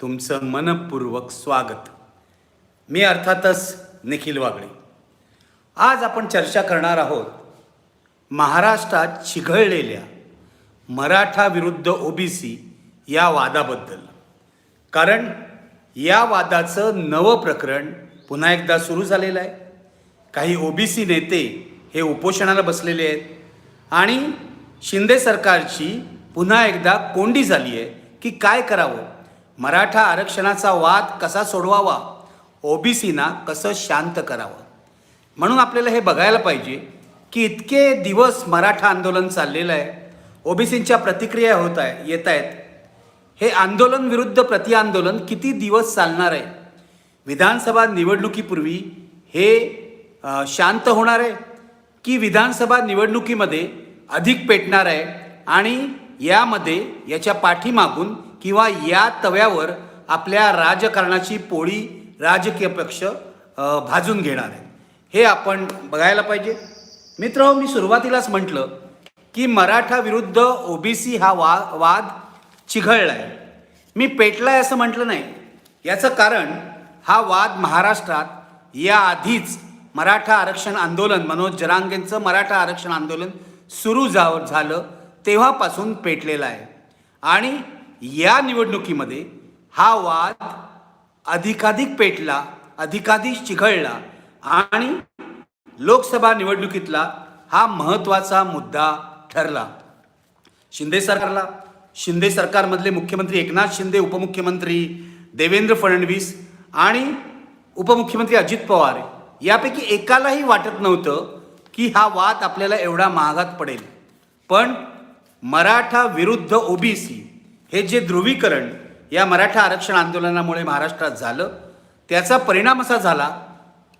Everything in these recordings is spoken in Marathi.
तुमचं मनपूर्वक स्वागत. मी अर्थातच निखिल वागळे. आज आपण चर्चा करणार आहोत महाराष्ट्रात चिघळलेल्या मराठा विरुद्ध ओबीसी या वादाबद्दल. कारण या वादाचं नवं प्रकरण पुन्हा एकदा सुरू झालेलं आहे. काही ओबीसी नेते हे उपोषणाला बसलेले आहेत. आणि शिंदे सरकारची पुन्हा एकदा कोंडी झाली आहे की काय करावं? मराठा आरक्षणाचा वाद कसा सोडवावा? ओबीसीना कसं शांत करावं? म्हणून आपल्याला हे बघायला पाहिजे की इतके दिवस मराठा आंदोलन चाललेलं आहे ओबीसींच्या प्रतिक्रिया होत आहे येत आहेत. हे आंदोलन विरुद्ध प्रतिआंदोलन किती दिवस चालणार आहे? विधानसभा निवडणुकीपूर्वी हे शांत होणार आहे की विधानसभा निवडणुकीमध्ये अधिक पेटणार आहे आणि यामध्ये याच्या पाठीमागून किंवा या तव्यावर आपल्या राजकारणाची पोळी राजकीय पक्ष भाजून घेणार आहे हे आपण बघायला पाहिजे. मित्र मी सुरुवातीलाच म्हटलं की मराठा विरुद्ध ओबीसी हा वा वाद चिघळला आहे मी पेटला आहे असं म्हटलं नाही. याचं कारण हा वाद महाराष्ट्रात याआधीच मराठा आरक्षण आंदोलन मनोज जरांगेंचं मराठा आरक्षण आंदोलन सुरू जा झालं तेव्हापासून पेटलेलं आहे. आणि या निवडणुकीमध्ये हा वाद अधिकाधिक पेटला अधिकाधिक चिघळला आणि लोकसभा निवडणुकीतला हा महत्त्वाचा मुद्दा ठरला. शिंदे सरकारला शिंदे सरकारमधले मुख्यमंत्री एकनाथ शिंदे उपमुख्यमंत्री देवेंद्र फडणवीस आणि उपमुख्यमंत्री अजित पवार यापैकी एकालाही वाटत नव्हतं की हा वाद आपल्याला एवढा महागात पडेल. पण मराठा विरुद्ध ओबीसी हे जे ध्रुवीकरण या मराठा आरक्षण आंदोलनामुळे महाराष्ट्रात झालं त्याचा परिणाम असा झाला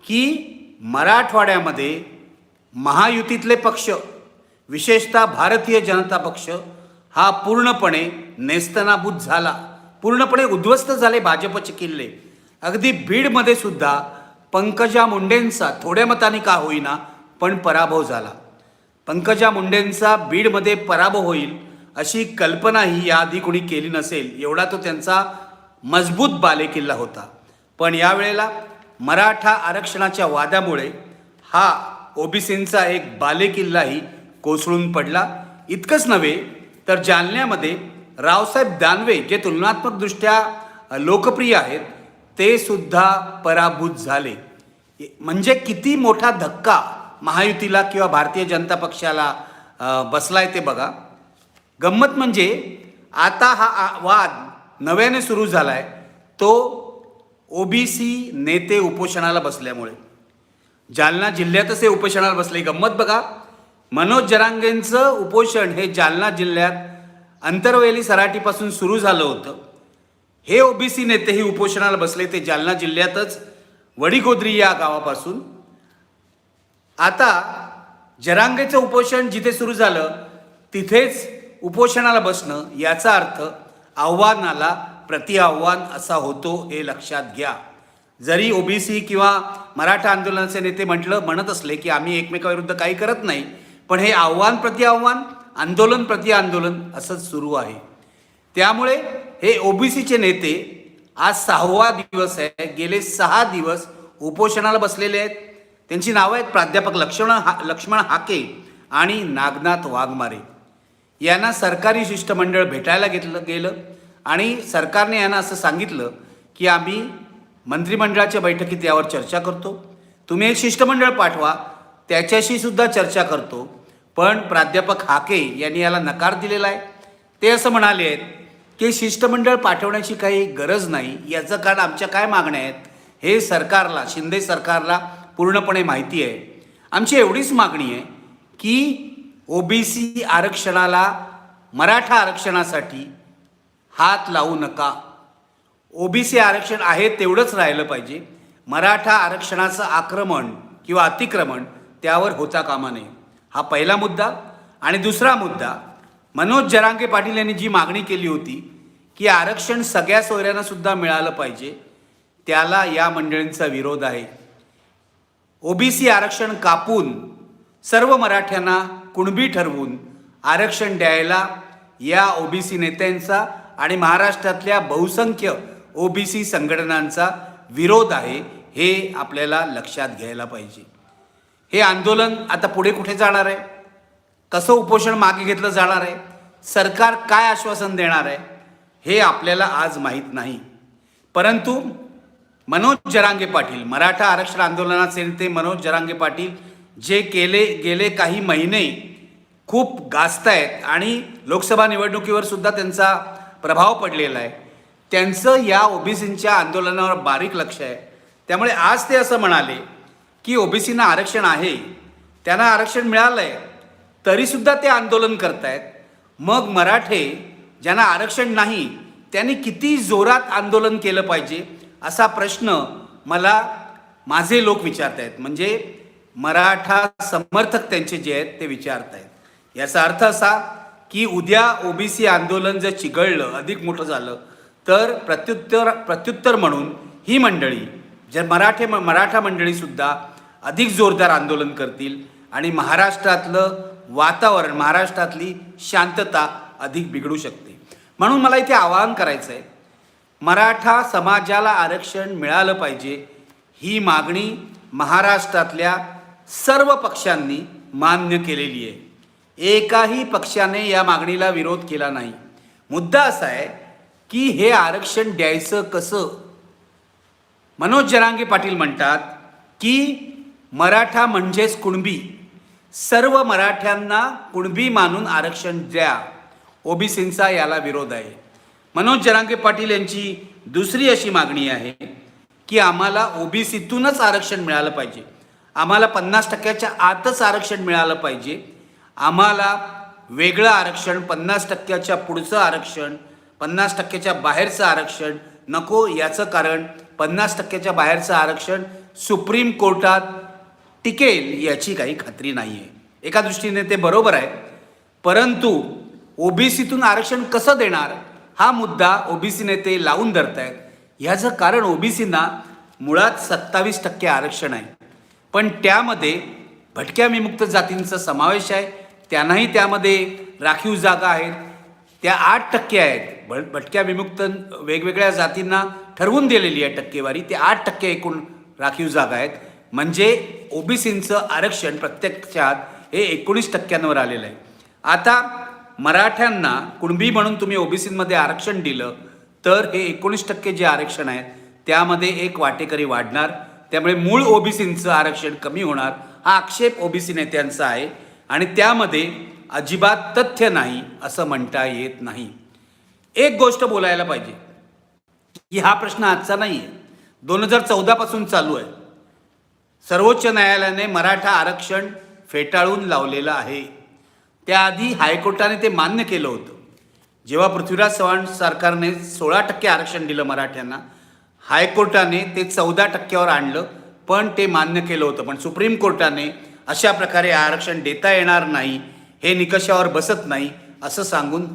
की मराठवाड्यामध्ये महायुतीतले पक्ष विशेषतः भारतीय जनता पक्ष हा पूर्णपणे नेस्तनाबूत झाला. पूर्णपणे उद्ध्वस्त झाले भाजपचे किल्ले. अगदी बीडमध्ये सुद्धा पंकजा मुंडेंचा थोड्या मताने का होईना पण पराभव झाला. पंकजा मुंडेंचा बीडमध्ये पराभव होईल अशी कल्पनाही याआधी कोणी केली नसेल एवढा तो त्यांचा मजबूत बालेकिल्ला होता. पण यावेळेला मराठा आरक्षणाच्या वादामुळे हा ओबीसींचा एक बालेकिल्लाही कोसळून पडला. इतकंच नव्हे तर जालन्यामध्ये रावसाहेब दानवे जे तुलनात्मकदृष्ट्या लोकप्रिय आहेत ते सुद्धा पराभूत झाले. म्हणजे किती मोठा धक्का महायुतीला किंवा भारतीय जनता पक्षाला बसलाय ते बघा. गंमत म्हणजे आता हा आ- वाद नव्याने सुरू झालाय. तो ओबीसी नेते उपोषणाला बसल्यामुळे. जालना जिल्ह्यातच हे उपोषणाला बसले गंमत बघा. मनोज जरांगेंचं उपोषण हे जालना जिल्ह्यात अंतरवेली सराटीपासून सुरू झालं होतं. हे ओबीसी नेतेही उपोषणाला बसले. ते जालना जिल्ह्यातच वडीगोद्री या गावापासून. आता जरांगेचं उपोषण जिथे सुरू झालं तिथेच उपोषणाला बसणं याचा अर्थ आव्हानाला प्रतिआव्हान असा होतो हे लक्षात घ्या. जरी ओबीसी किंवा मराठा आंदोलनाचे नेते म्हटलं म्हणत असले की आम्ही एकमेकाविरुद्ध काही करत नाही पण हे आव्हान प्रति आव्हान आंदोलन प्रति आंदोलन असंच सुरू आहे. त्यामुळे हे ओबीसीचे नेते आज सहावा दिवस आहे. गेले सहा दिवस उपोषणाला बसलेले आहेत. त्यांची नावं आहेत प्राध्यापक लक्ष्मण हा लक्ष्मण हाके आणि नागनाथ वाघमारे. यांना सरकारी शिष्टमंडळ भेटायला घेतलं गेलं आणि सरकारने यांना असं सांगितलं की आम्ही मंत्रिमंडळाच्या बैठकीत यावर चर्चा करतो. तुम्ही एक शिष्टमंडळ पाठवा त्याच्याशी सुद्धा चर्चा करतो. पण प्राध्यापक हाके यांनी याला नकार दिलेला आहे. ते असं म्हणाले आहेत की शिष्टमंडळ पाठवण्याची काही गरज नाही. याचं कारण आमच्या काय मागण्या आहेत? हे सरकारला शिंदे सरकारला पूर्णपणे माहिती आहे. आमची एवढीच मागणी आहे की ओबीसी आरक्षणाला मराठा आरक्षणासाठी हात लावू नका. ओबीसी आरक्षण आहे तेवढंच राहिलं पाहिजे. मराठा आरक्षणाचं आक्रमण किंवा अतिक्रमण त्यावर होता कामा नये. हा पहिला मुद्दा. आणि दुसरा मुद्दा मनोज जरांगे पाटील यांनी जी मागणी केली होती की आरक्षण सगळ्या सोयऱ्यांना सुद्धा मिळालं पाहिजे त्याला या मंडळींचा विरोध आहे. ओबीसी आरक्षण कापून सर्व मराठ्यांना कुणबी ठरवून आरक्षण द्यायला या ओबीसी नेत्यांचा आणि महाराष्ट्रातल्या बहुसंख्य ओबीसी संघटनांचा विरोध आहे हे आपल्याला लक्षात घ्यायला पाहिजे. हे आंदोलन आता पुढे कुठे जाणार आहे? कसं उपोषण मागे घेतलं जाणार आहे? सरकार काय आश्वासन देणार आहे? हे आपल्याला आज माहीत नाही. परंतु मनोज जरांगे पाटील मराठा आरक्षण आंदोलनाचे नेते मनोज जरांगे पाटील जे केले गेले काही महिने खूप गाजतायत आणि लोकसभा निवडणुकीवर सुद्धा त्यांचा प्रभाव पडलेला आहे. त्यांचं या ओबीसींच्या आंदोलनावर बारीक लक्ष आहे. त्यामुळे आज ते असं म्हणाले की ओबीसींना आरक्षण आहे. त्यांना आरक्षण मिळालं आहे तरीसुद्धा ते आंदोलन करतायत. मग मराठे ज्यांना आरक्षण नाही त्यांनी किती जोरात आंदोलन केलं पाहिजे असा प्रश्न मला माझे लोक विचारत आहेत म्हणजे मराठा समर्थक त्यांचे जे आहेत ते विचारत आहेत याचा अर्थ असा की उद्या ओबीसी आंदोलन जर चिघळलं अधिक मोठं झालं तर प्रत्युत्तर प्रत्युत्तर म्हणून ही मंडळी जर मराठे मराठा मंडळीसुद्धा अधिक जोरदार आंदोलन करतील आणि महाराष्ट्रातलं वातावरण महाराष्ट्रातली शांतता अधिक बिघडू शकते. म्हणून मला इथे आवाहन करायचं आहे मराठा समाजाला आरक्षण मिळालं पाहिजे ही मागणी महाराष्ट्रातल्या सर्व पक्षांनी मान्य केलेली आहे. एकाही पक्षाने या मागणीला विरोध केला नाही. मुद्दा असा आहे की हे आरक्षण द्यायचं कसं? मनोज जरांगे पाटील म्हणतात की मराठा म्हणजेच कुणबी. सर्व मराठ्यांना कुणबी मानून आरक्षण द्या. ओबीसींचा याला विरोध आहे. मनोज जरांगे पाटील यांची दुसरी अशी मागणी आहे की आम्हाला ओबीसीतूनच आरक्षण मिळालं पाहिजे. आम्हाला पन्नास टक्क्याच्या आतच आरक्षण मिळालं पाहिजे. आम्हाला वेगळं आरक्षण पन्नास टक्क्याच्या पुढचं आरक्षण पन्नास टक्क्याच्या बाहेरचं आरक्षण नको याचं कारण पन्नास टक्क्याच्या बाहेरचं आरक्षण सुप्रीम कोर्टात टिकेल याची काही खात्री नाही आहे एका दृष्टीने ते बरोबर आहे. परंतु ओबीसीतून आरक्षण कसं देणार? हा मुद्दा ओबीसी नेते लावून धरत आहेत ह्याचं कारण ओबीसींना मुळात सत्तावीस टक्के आरक्षण आहे. पण त्यामध्ये भटक्या विमुक्त जातींचा समावेश आहे. त्यांनाही त्यामध्ये राखीव जागा आहेत. त्या आठ टक्के आहेत. भट भटक्या विमुक्त वेगवेगळ्या जातींना ठरवून दिलेली आहे टक्केवारी. ते आठ टक्के एकूण राखीव जागा आहेत. म्हणजे ओबीसींचं आरक्षण प्रत्यक्षात हे एकोणीस टक्क्यांवर आलेलं आहे. आता मराठ्यांना कुणबी म्हणून तुम्ही ओबीसीमध्ये आरक्षण दिलं तर हे एकोणीस टक्के जे आरक्षण आहे त्यामध्ये एक वाटेकरी वाढणार. त्यामुळे मूळ ओबीसींचं आरक्षण कमी होणार. हा आक्षेप ओबीसी नेत्यांचा आहे. आणि त्यामध्ये अजिबात तथ्य नाही असं म्हणता येत नाही. एक गोष्ट बोलायला पाहिजे. की हा प्रश्न आजचा नाही आहे दोन हजार चौदापासून चालू आहे. सर्वोच्च न्यायालयाने मराठा आरक्षण फेटाळून लावलेलं आहे. त्याआधी हायकोर्टाने ते मान्य केलं होतं. जेव्हा पृथ्वीराज चव्हाण सरकारने सोळा टक्के आरक्षण दिलं मराठ्यांना हायकोर्टाने ते चौदा टक्क्यावर आणलं पण ते मान्य केलं होतं. पण सुप्रीम कोर्टाने अशा प्रकारे आरक्षण देता येणार नाही हे निकषावर बसत नाही असं सांगून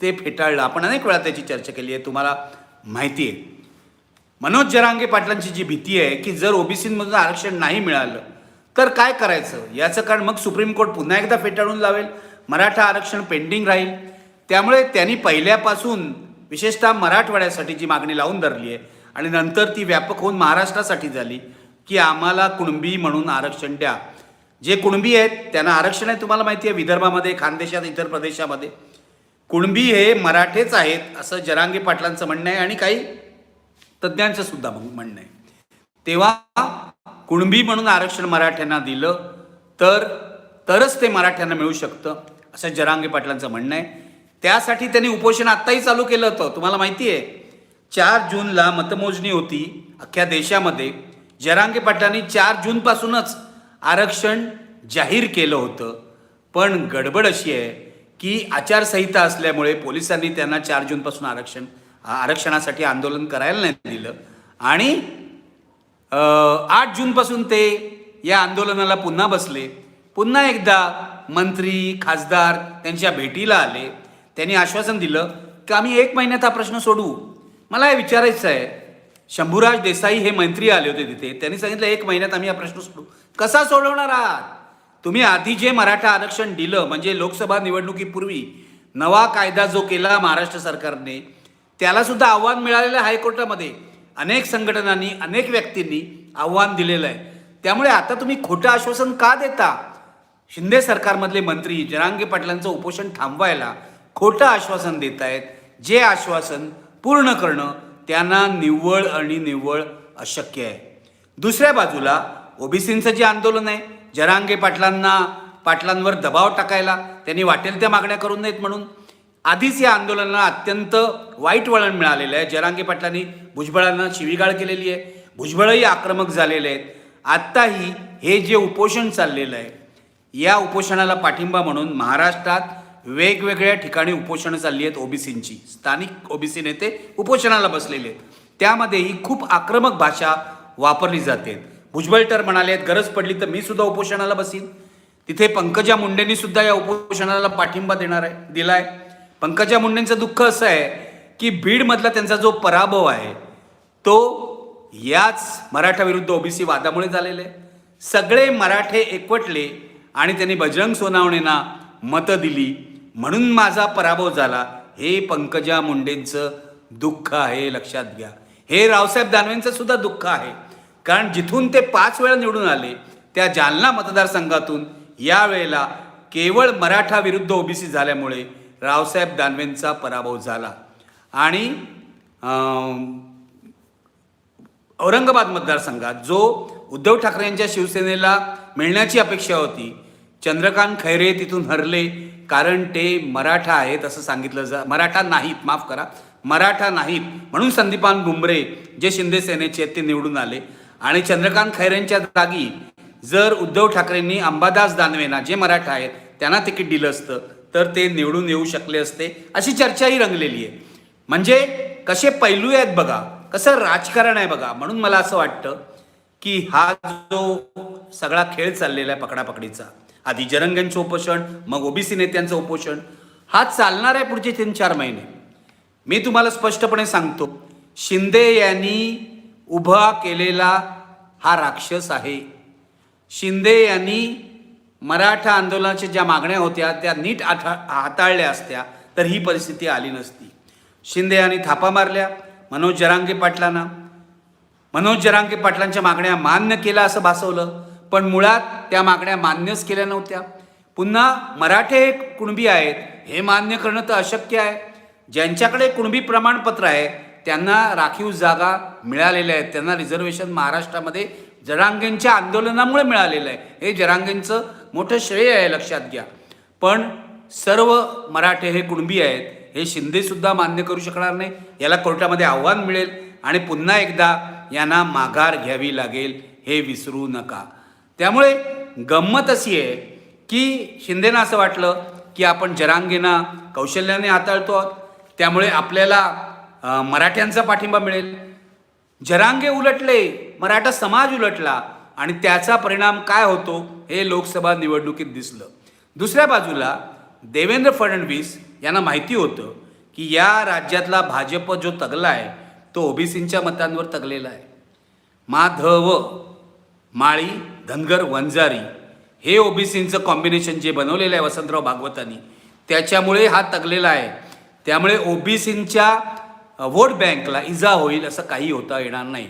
ते फेटाळलं. आपण अनेक वेळा त्याची चर्चा केली आहे तुम्हाला माहिती आहे. मनोज जरांगे पाटलांची जी भीती आहे की जर ओबीसीमधून आरक्षण नाही मिळालं तर काय करायचं? याचं कारण मग सुप्रीम कोर्ट पुन्हा एकदा फेटाळून लावेल मराठा आरक्षण पेंडिंग राहील. त्यामुळे त्यांनी पहिल्यापासून विशेषतः मराठवाड्यासाठी जी मागणी लावून धरली आहे आणि नंतर ती व्यापक होऊन महाराष्ट्रासाठी झाली की आम्हाला कुणबी म्हणून आरक्षण द्या. जे कुणबी आहेत त्यांना आरक्षण आहे तुम्हाला माहिती आहे विदर्भामध्ये खानदेशात इतर प्रदेशामध्ये. कुणबी हे मराठेच आहेत असं जरांगे पाटलांचं म्हणणं आहे आणि काही तज्ज्ञांचं सुद्धा म्हणणं आहे. तेव्हा कुणबी म्हणून आरक्षण मराठ्यांना दिलं तर तरच ते मराठ्यांना मिळू शकतं असं जरांगे पाटलांचं म्हणणं आहे. त्यासाठी त्यांनी उपोषण आत्ताही चालू केलं होतं. तुम्हाला माहिती आहे चार जूनला मतमोजणी होती अख्ख्या देशामध्ये. जरांगे पाटलांनी चार जूनपासूनच आरक्षण जाहीर केलं होतं. पण गडबड अशी आहे की आचारसंहिता असल्यामुळे पोलिसांनी त्यांना चार जूनपासून आरक्षण आरक्षणासाठी आंदोलन करायला नाही दिलं. आणि आठ जूनपासून ते या आंदोलनाला पुन्हा बसले. पुन्हा एकदा मंत्री खासदार त्यांच्या भेटीला आले. त्यांनी आश्वासन दिलं की आम्ही एक महिन्यात हा प्रश्न सोडवू. मला हे विचारायचं आहे शंभूराज देसाई हे मंत्री आले होते तिथे. त्यांनी सांगितलं एक महिन्यात आम्ही हा प्रश्न सोडू. कसा सोडवणार आहात? तुम्ही आधी जे मराठा आरक्षण दिलं म्हणजे लोकसभा निवडणुकीपूर्वी नवा कायदा जो केला महाराष्ट्र सरकारने त्याला सुद्धा आव्हान मिळालेलं हायकोर्टामध्ये. अनेक संघटनांनी अनेक व्यक्तींनी आव्हान दिलेलं आहे. त्यामुळे आता तुम्ही खोटं आश्वासन का देता? शिंदे सरकारमधले मंत्री जरांगे पाटलांचं उपोषण थांबवायला खोटं आश्वासन देत आहेत जे आश्वासन पूर्ण करणं त्यांना निव्वळ आणि निव्वळ अशक्य आहे. दुसऱ्या बाजूला ओबीसींचं जे आंदोलन आहे जरांगे पाटलांना पाटलांवर दबाव टाकायला त्यांनी वाटेल त्या मागण्या करू नयेत म्हणून. आधीच या आंदोलनाला अत्यंत वाईट वळण मिळालेलं आहे. जरांगे पाटलांनी भुजबळांना शिवीगाळ केलेली आहे. भुजबळही आक्रमक झालेले आहेत. आत्ताही हे जे उपोषण चाललेलं आहे या उपोषणाला पाठिंबा म्हणून महाराष्ट्रात वेगवेगळ्या ठिकाणी उपोषणं चालली आहेत ओबीसींची. स्थानिक ओबीसी नेते उपोषणाला बसलेले आहेत. त्यामध्येही खूप आक्रमक भाषा वापरली जाते. भुजबळ तर म्हणाले आहेत गरज पडली तर मी सुद्धा उपोषणाला बसीन. तिथे पंकजा मुंडेंनी सुद्धा या उपोषणाला पाठिंबा देणार आहे दिलाय. पंकजा मुंडेंचं दुःख असं आहे की बीडमधला त्यांचा जो पराभव आहे तो याच मराठा विरुद्ध ओबीसी वादामुळे झालेले आहे. सगळे मराठे एकवटले आणि त्यांनी बजरंग सोनावणेंना मतं दिली. म्हणून माझा पराभव झाला. हे पंकजा मुंडेंचं दुःख आहे लक्षात घ्या. हे रावसाहेब दानवेंचं सुद्धा दुःख आहे. कारण जिथून ते पाच वेळा निवडून आले त्या जालना मतदारसंघातून यावेळेला केवळ मराठा विरुद्ध ओबीसी झाल्यामुळे रावसाहेब दानवेंचा पराभव झाला. आणि औरंगाबाद मतदारसंघात जो उद्धव ठाकरे यांच्या शिवसेनेला मिळण्याची अपेक्षा होती चंद्रकांत खैरे तिथून हरले कारण ते मराठा आहेत असं सांगितलं जा मराठा नाहीत माफ करा. मराठा नाहीत. म्हणून संदीपान भुमरे जे शिंदे सेनेचे आहेत ते निवडून आले. आणि चंद्रकांत खैरेंच्या जागी जर उद्धव ठाकरेंनी अंबादास दानवेना जे मराठा आहेत त्यांना तिकीट दिलं असतं तर ते निवडून येऊ शकले असते अशी चर्चाही रंगलेली आहे. म्हणजे कसे पैलू आहेत बघा कसं राजकारण आहे बघा. म्हणून मला असं वाटतं की हा जो सगळा खेळ चाललेला आहे पकडापकडीचा आधी जरंगांचं उपोषण मग ओबीसी नेत्यांचं उपोषण. हा चालणार आहे पुढचे तीन चार महिने. मी तुम्हाला स्पष्टपणे सांगतो शिंदे यांनी उभा केलेला हा राक्षस आहे. शिंदे यांनी मराठा आंदोलनाच्या ज्या मागण्या होत्या त्या नीट आठा हाताळल्या असत्या तर ही परिस्थिती आली नसती. शिंदे यांनी थापा मारल्या मनोज जरांगे पाटलांना. मनोज जरांगे पाटलांच्या मागण्या मान्य केल्या असं भासवलं पण मुळात त्या मागण्या मान्यच केल्या नव्हत्या. पुन्हा मराठे एक कुणबी आहेत हे मान्य करणं तर अशक्य आहे. ज्यांच्याकडे कुणबी प्रमाणपत्र आहे त्यांना राखीव जागा मिळालेल्या आहेत. त्यांना रिझर्वेशन महाराष्ट्रामध्ये जरांगेंच्या आंदोलनामुळे मिळालेलं आहे. हे जरांगेंचं मोठं श्रेय आहे लक्षात घ्या. पण सर्व मराठे हे कुणबी आहेत हे शिंदेसुद्धा मान्य करू शकणार नाही. याला कोर्टामध्ये आव्हान मिळेल आणि पुन्हा एकदा यांना माघार घ्यावी लागेल हे विसरू नका. त्यामुळे गंमत अशी आहे की शिंदेना असं वाटलं की आपण जरांगीना कौशल्याने हाताळतो आहोत. त्यामुळे आपल्याला मराठ्यांचा पाठिंबा मिळेल. जरांगे उलटले मराठा समाज उलटला आणि त्याचा परिणाम काय होतो हे लोकसभा निवडणुकीत दिसलं. दुसऱ्या बाजूला देवेंद्र फडणवीस यांना माहिती होतं की या राज्यातला भाजप जो तगला आहे तो ओबीसींच्या मतांवर तगलेला आहे. माधव माळी धनगर वंजारी हे ओबीसींचं कॉम्बिनेशन जे बनवलेलं आहे वसंतराव भागवतांनी त्याच्यामुळे हा तगलेला आहे. त्यामुळे ओबीसींच्या वोट बँकला इजा होईल असं काही होता येणार नाही.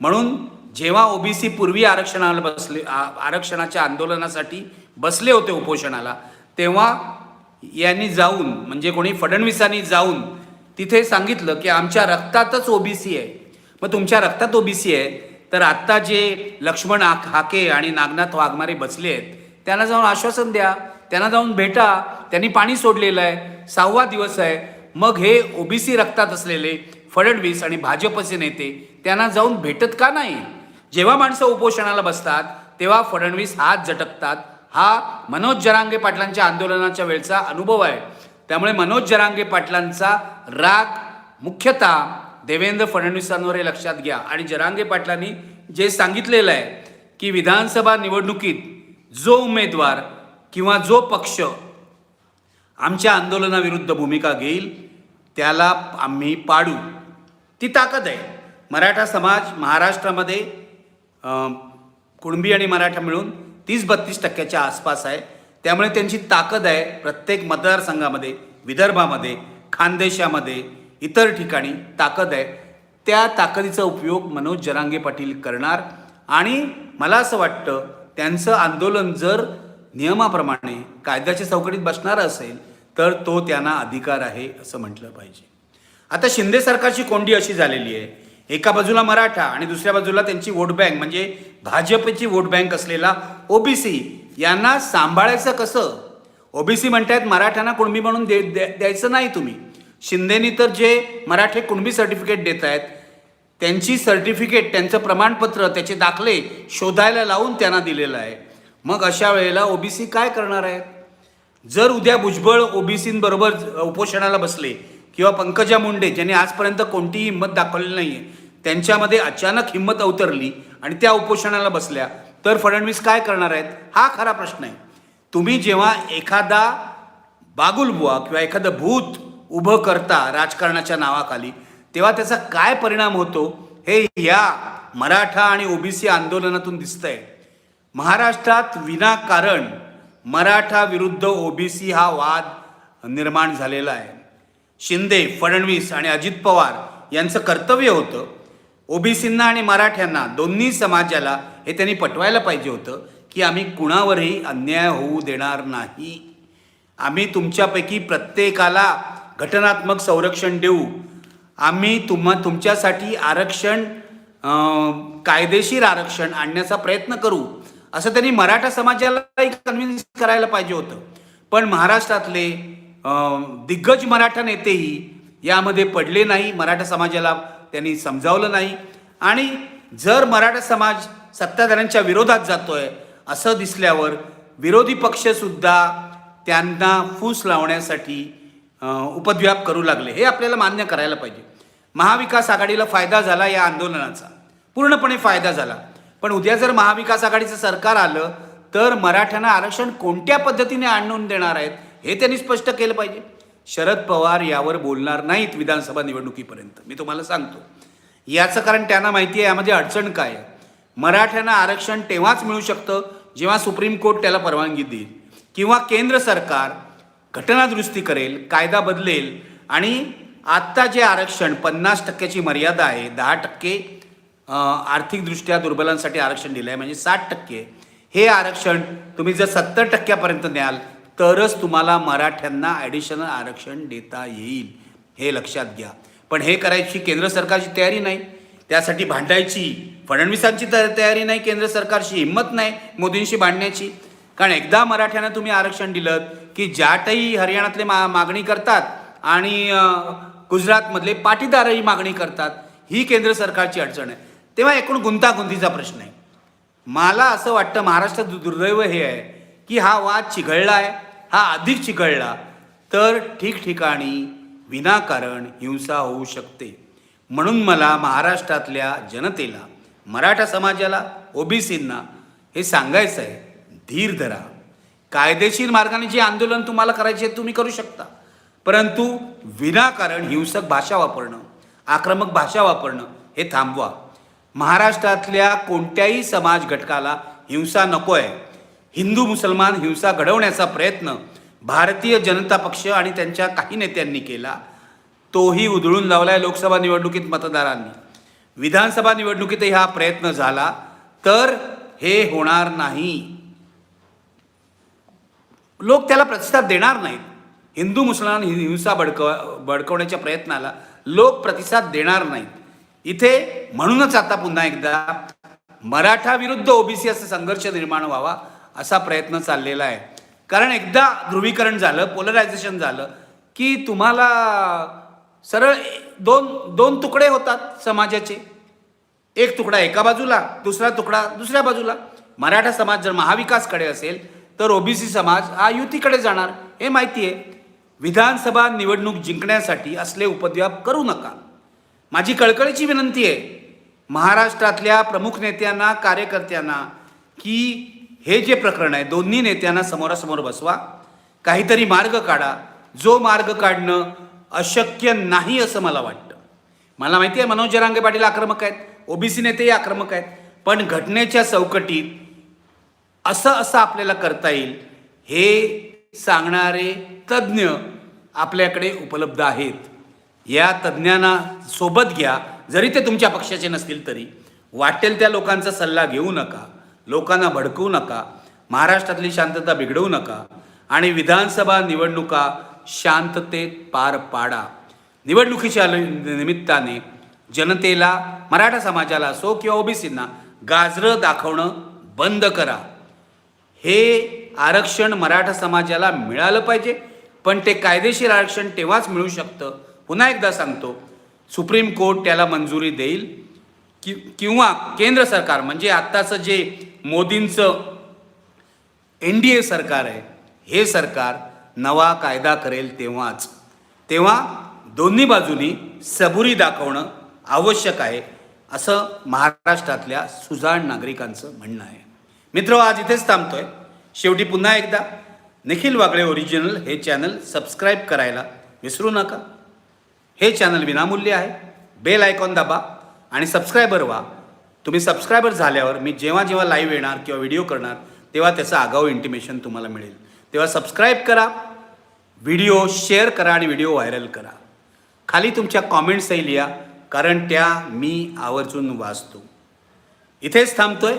म्हणून जेव्हा ओबीसी पूर्वी आरक्षणाला बसले आ- आरक्षणाच्या आंदोलनासाठी बसले होते उपोषणाला तेव्हा यांनी जाऊन म्हणजे कोणी फडणवीसांनी जाऊन तिथे सांगितलं की आमच्या रक्तातच ओबीसी आहे. मग तुमच्या रक्तात ओबीसी आहे तर आत्ता जे लक्ष्मण हाके आणि नागनाथ वाघमारे बसले आहेत त्यांना जाऊन आश्वासन द्या. त्यांना जाऊन भेटा. त्यांनी पाणी सोडलेलं आहे. सहावा दिवस आहे. मग हे ओबीसी रक्तात असलेले फडणवीस आणि भाजपचे नेते त्यांना जाऊन भेटत का नाही? जेव्हा माणसं उपोषणाला बसतात तेव्हा फडणवीस हात झटकतात. हा मनोज जरांगे पाटलांच्या आंदोलनाच्या वेळचा अनुभव आहे. त्यामुळे मनोज जरांगे पाटलांचा राग मुख्यतः देवेंद्र फडणवीसांवर हे लक्षात घ्या. आणि जरांगे पाटलांनी जे सांगितलेलं आहे की विधानसभा निवडणुकीत जो उमेदवार किंवा जो पक्ष आमच्या आंदोलनाविरुद्ध भूमिका घेईल त्याला आम्ही पाडू. ती ताकद आहे. मराठा समाज महाराष्ट्रामध्ये कुणबी आणि मराठा मिळून तीस बत्तीस टक्क्याच्या आसपास आहे. त्यामुळे त्यांची ताकद आहे प्रत्येक मतदारसंघामध्ये विदर्भामध्ये खानदेशामध्ये इतर ठिकाणी ताकद आहे. त्या ताकदीचा उपयोग मनोज जरांगे पाटील करणार. आणि मला असं वाटतं त्यांचं आंदोलन जर नियमाप्रमाणे कायद्याच्या चौकटीत बसणार असेल तर तो त्यांना अधिकार आहे असं म्हटलं पाहिजे. आता शिंदे सरकारची कोंडी अशी झालेली आहे. एका बाजूला मराठा आणि दुसऱ्या बाजूला त्यांची वोट बँक म्हणजे भाजपची वोट बँक असलेला ओबीसी. यांना सांभाळायचं कसं? ओबीसी म्हणतायत मराठ्यांना कुणबी म्हणून दे द्या- द्यायचं नाही तुम्ही. शिंदेनी तर जे मराठे कुणबी सर्टिफिकेट देत आहेत त्यांची सर्टिफिकेट त्यांचं प्रमाणपत्र त्याचे दाखले शोधायला लावून त्यांना दिलेलं आहे. मग अशा वेळेला ओबीसी काय करणार आहेत जर उद्या भुजबळ ओबीसींबरोबर उपोषणाला बसले किंवा पंकजा मुंडे ज्यांनी आजपर्यंत कोणतीही हिंमत दाखवली नाही आहे त्यांच्यामध्ये अचानक हिंमत अवतरली आणि त्या उपोषणाला बसल्या तर फडणवीस काय करणार आहेत? हा खरा प्रश्न आहे. तुम्ही जेव्हा एखादा बागुलबुवा किंवा एखादं भूत उभं करता राजकारणाच्या नावाखाली तेव्हा त्याचा काय परिणाम होतो हे या मराठा आणि ओबीसी आंदोलनातून दिसतंय. महाराष्ट्रात विनाकारण मराठा विरुद्ध ओबीसी हा वाद निर्माण झालेला आहे. शिंदे फडणवीस आणि अजित पवार यांचं कर्तव्य होतं ओबीसींना आणि मराठ्यांना दोन्ही समाजाला हे त्यांनी पटवायला पाहिजे होतं की आम्ही कुणावरही अन्याय होऊ देणार नाही. आम्ही तुमच्यापैकी प्रत्येकाला घटनात्मक संरक्षण देऊ. आम्ही तुम्हा तुमच्यासाठी आरक्षण कायदेशीर आरक्षण आणण्याचा प्रयत्न करू. असं त्यांनी मराठा समाजालाही कन्व्हिन्स करायला पाहिजे होतं. पण महाराष्ट्रातले दिग्गज मराठा नेतेही यामध्ये पडले नाही. मराठा समाजाला त्यांनी समजावलं नाही. आणि जर मराठा समाज सत्ताधाऱ्यांच्या विरोधात जातोय असं दिसल्यावर विरोधी पक्षसुद्धा त्यांना फूस लावण्यासाठी उपद्व्याप करू लागले. हे आपल्याला मान्य करायला पाहिजे. महाविकास आघाडीला फायदा झाला या आंदोलनाचा. पूर्णपणे फायदा झाला. पण उद्या जर महाविकास आघाडीचं सरकार आलं तर मराठ्यांना आरक्षण कोणत्या पद्धतीने आणून देणार आहेत हे त्यांनी स्पष्ट केलं पाहिजे. शरद पवार यावर बोलणार नाहीत विधानसभा निवडणुकीपर्यंत. मी तुम्हाला सांगतो. याचं कारण त्यांना माहिती आहे यामध्ये अडचण काय आहे? मराठ्यांना आरक्षण तेव्हाच मिळू शकतं जेव्हा सुप्रीम कोर्ट त्याला परवानगी देईल. किंवा केंद्र सरकार घटनादुरुस्ती करेल कायदा बदलेल आणि आत्ता जे आरक्षण पन्नास टक्क्याची मर्यादा आहे दहा टक्के आर्थिकदृष्ट्या दुर्बलांसाठी आरक्षण दिलं आहे म्हणजे साठ टक्के हे आरक्षण तुम्ही जर सत्तर टक्क्यापर्यंत न्याल तरच तुम्हाला मराठ्यांना ॲडिशनल आरक्षण देता येईल हे लक्षात घ्या. पण हे करायची केंद्र सरकारची तयारी नाही त्यासाठी भांडायची फडणवीसांची तयारी नाही केंद्र सरकारची हिंमत नाही मोदींशी भांडण्याची. कारण एकदा मराठ्यांना तुम्ही आरक्षण दिलं की जाटही हरियाणातले मा मागणी करतात आणि गुजरातमधले पाटीदारही मागणी करतात ही केंद्र सरकारची अडचण आहे. तेव्हा एकूण गुंतागुंतीचा प्रश्न आहे. मला असं वाटतं महाराष्ट्रात दु- दुर्दैव हे आहे की हा वाद चिघळला आहे हा अधिक चिघळला तर ठिकठिकाणी विनाकारण हिंसा होऊ शकते. म्हणून मला महाराष्ट्रातल्या जनतेला मराठा समाजाला ओबीसींना हे सांगायचं आहे. धीर धरा. कायदेशीर मार्गाने जे आंदोलन तुम्हाला करायचे आहे तुम्ही करू शकता. परंतु विनाकारण हिंसक भाषा वापरणं आक्रमक भाषा वापरणं हे थांबवा. महाराष्ट्रातल्या कोणत्याही समाज घटकाला हिंसा नको आहे हिंदू मुसलमान हिंसा घडवण्याचा प्रयत्न भारतीय जनता पक्ष आणि त्यांच्या काही नेत्यांनी केला तोही उधळून लावलाय लोकसभा निवडणुकीत मतदारांनी. विधानसभा निवडणुकीतही हा प्रयत्न झाला तर हे होणार नाही. लोक त्याला प्रतिसाद देणार नाहीत. हिंदू मुसलमान हि- हिंसा भडकव भडकवण्याच्या प्रयत्नाला लोक प्रतिसाद देणार नाहीत. इथे म्हणूनच आता पुन्हा एकदा मराठा विरुद्ध ओबीसी असा संघर्ष निर्माण व्हावा असा प्रयत्न चाललेला आहे. कारण एकदा ध्रुवीकरण झालं पोलरायझेशन झालं की तुम्हाला सरळ दोन दोन तुकडे होतात समाजाचे. एक तुकडा एका बाजूला दुसरा तुकडा दुसऱ्या बाजूला. मराठा समाज जर महाविकासकडे असेल तर ओबीसी समाज हा युतीकडे जाणार हे माहिती आहे. विधानसभा निवडणूक जिंकण्यासाठी असले उपद्व्याप करू नका. माझी कळकळीची विनंती आहे महाराष्ट्रातल्या प्रमुख नेत्यांना कार्यकर्त्यांना की हे जे प्रकरण आहे दोन्ही नेत्यांना समोरासमोर बसवा. काहीतरी मार्ग काढा. जो मार्ग काढणं अशक्य नाही असं मला वाटतं. मला माहिती आहे मनोज जरांगे पाटील आक्रमक आहेत. ओबीसी नेतेही आक्रमक आहेत. पण घटनेच्या चौकटीत असं असं आपल्याला करता येईल हे सांगणारे तज्ज्ञ आपल्याकडे उपलब्ध आहेत. या तज्ज्ञांना सोबत घ्या जरी ते तुमच्या पक्षाचे नसतील तरी. वाटेल त्या लोकांचा सल्ला घेऊ नका लोकांना भडकवू नका महाराष्ट्रातली शांतता बिघडवू नका आणि विधानसभा निवडणुका शांततेत पार पाडा. निवडणुकीच्या निमित्ताने जनतेला मराठा समाजाला असो किंवा ओबीसींना गाजरं दाखवणं बंद करा. हे आरक्षण मराठा समाजाला मिळालं पाहिजे. पण ते कायदेशीर आरक्षण तेव्हाच मिळू शकतं. पुन्हा एकदा सांगतो सुप्रीम कोर्ट त्याला मंजुरी देईल कि किंवा केंद्र सरकार म्हणजे आत्ताचं जे मोदींचं एन डी ए सरकार आहे हे सरकार नवा कायदा करेल तेव्हाच. तेव्हा दोन्ही बाजूनी सबुरी दाखवणं आवश्यक आहे असं महाराष्ट्रातल्या सुजाण नागरिकांचं म्हणणं आहे. मित्र आज इथेच थांबतोय. शेवटी पुन्हा एकदा निखिल वागळे ओरिजिनल हे चॅनल सबस्क्राईब करायला विसरू नका. हे चॅनल विनामूल्य आहे. बेल आयकॉन दाबा आणि सबस्क्रायबर व्हा. तुम्ही सबस्क्रायबर झाल्यावर मी जेव्हा जेव्हा लाईव्ह येणार किंवा व्हिडिओ करणार तेव्हा त्याचं आगाऊ इंटिमेशन तुम्हाला मिळेल. तेव्हा सबस्क्राईब करा व्हिडिओ शेअर करा आणि व्हिडिओ व्हायरल करा. खाली तुमच्या कॉमेंट्सही लिहा कारण त्या मी आवर्जून वाचतो. इथेच थांबतोय.